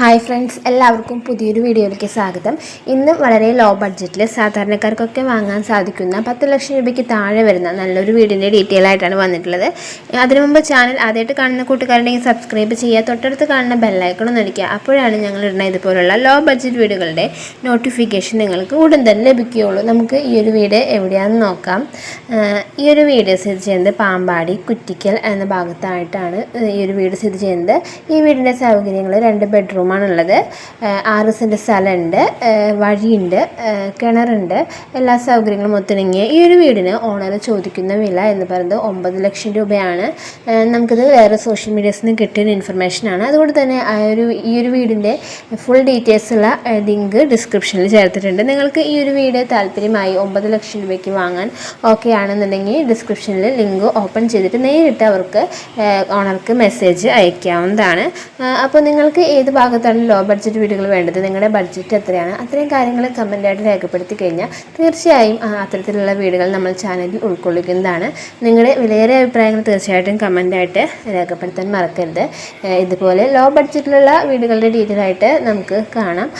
Hi friends എല്ലാവർക്കും പുതിയൊരു വീഡിയോയിലേക്ക് സ്വാഗതം. ഇന്ന് വളരെ ലോ ബഡ്ജറ്റിൽ സാധാരണക്കാർക്കൊക്കെ വാങ്ങാൻ സാധിക്കുന്ന പത്ത് ലക്ഷം രൂപയ്ക്ക് താഴെ വരുന്ന നല്ലൊരു വീടിന്റെ ഡീറ്റെയിൽ ആയിട്ടാണ് വന്നിട്ടുള്ളത്. അതിനു മുമ്പ് ചാനൽ ആദ്യമായിട്ട് കാണുന്ന കൂട്ടുകാരുണ്ടെങ്കിൽ സബ്സ്ക്രൈബ് ചെയ്യുക തൊട്ടടുത്ത് കാണുന്ന ബെല്ലൈക്കണം നടിക്കുക അപ്പോഴാണ് ഞങ്ങൾ ഇടുന്ന ഇതുപോലുള്ള ലോ ബഡ്ജറ്റ് വീടുകളുടെ നോട്ടിഫിക്കേഷൻ നിങ്ങൾക്ക് ഉടൻ തന്നെ ലഭിക്കുകയുള്ളൂ. നമുക്ക് ഈ ഒരു വീട് എവിടെയാണെന്ന് നോക്കാം. ഈ ഒരു വീട് സ്ഥിതി ചെയ്യുന്നത് പാമ്പാടി കുറ്റിക്കൽ എന്ന ഭാഗത്തായിട്ടാണ് ഈ ഒരു വീട് സ്ഥിതി ചെയ്യുന്നത്. ഈ വീടിന്റെ സൗകര്യങ്ങൾ രണ്ട് ബെഡ്റൂമാണുള്ളത് ആറ് സെന്റ് സ്ഥലമുണ്ട്. വഴിയുണ്ട്. കിണറുണ്ട്. എല്ലാ സൗകര്യങ്ങളും ഒത്തിണങ്ങിയ ഈ ഒരു വീടിന് ഓണർ ചോദിക്കുന്ന വില എന്ന് പറയുന്നത് ഒമ്പത് ലക്ഷം രൂപയാണ്. നമുക്കിത് വേറെ സോഷ്യൽ മീഡിയസിൽ നിന്ന് കിട്ടിയ ഇൻഫർമേഷനാണ് അതുകൊണ്ട് തന്നെ ആ ഒരു ഈ ഒരു വീടിന്റെ ഫുൾ ഡീറ്റെയിൽസ് ഉള്ള ലിങ്ക് ഡിസ്ക്രിപ്ഷനിൽ ചേർത്തിട്ടുണ്ട്. നിങ്ങൾക്ക് ഈ ഒരു വീട് താല്പര്യമായി ഒമ്പത് ലക്ഷം രൂപയ്ക്ക് വാങ്ങാൻ ഓക്കെ ആണെന്നുണ്ടെങ്കിൽ ഡിസ്ക്രിപ്ഷനിൽ ലിങ്ക് ഓപ്പൺ ചെയ്തിട്ട് നേരിട്ട് അവർക്ക് ഓണർക്ക് മെസ്സേജ് അയക്കാവുന്നതാണ്. അപ്പോൾ നിങ്ങൾക്ക് ഏത് ഭാഗത്താണ് ലോ ബഡ്ജറ്റ് വീടുകൾ വേണ്ടത്. നിങ്ങളുടെ ബഡ്ജറ്റ് എത്രയാണ്? അത്രയും കാര്യങ്ങൾ കമന്റായിട്ട് രേഖപ്പെടുത്തി കഴിഞ്ഞാൽ തീർച്ചയായും അത്തരത്തിലുള്ള വീടുകൾ നമ്മൾ ചാനലിൽ ഉൾക്കൊള്ളിക്കുന്നതാണ്. നിങ്ങളുടെ വിലയേറിയ അഭിപ്രായങ്ങൾ തീർച്ചയായിട്ടും കമന്റായിട്ട് രേഖപ്പെടുത്താൻ മറക്കരുത്. ഇതുപോലെ ലോ ബഡ്ജറ്റിലുള്ള വീടുകളുടെ ഡീറ്റെയിൽ ആയിട്ട് നമുക്ക് കാണാം.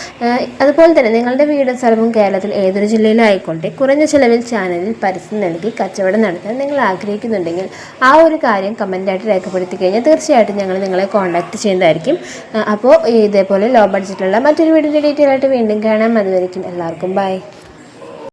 അതുപോലെ തന്നെ നിങ്ങളുടെ വീടും സ്ഥലവും കേരളത്തിൽ ഏതൊരു ജില്ലയിലായിക്കോട്ടെ കുറഞ്ഞ ചിലവിൽ ചാനലിൽ പരസ്യം നൽകി കച്ചവടം നടത്താൻ നിങ്ങൾ ആഗ്രഹിക്കുന്നുണ്ടെങ്കിൽ ആ ഒരു കാര്യം കമന്റായിട്ട് രേഖപ്പെടുത്തി കഴിഞ്ഞാൽ തീർച്ചയായിട്ടും ഞങ്ങൾ നിങ്ങളെ കോൺടാക്ട് ചെയ്യുന്നതായിരിക്കും. അപ്പോൾ ഇതേപോലെ ലോ ബഡ്ജറ്റിലുള്ള മറ്റൊരു വീടിന്റെ ഡീറ്റെയിൽ ആയിട്ട് വീണ്ടും കാണാം. അതുവരെയും എല്ലാവർക്കും ബൈ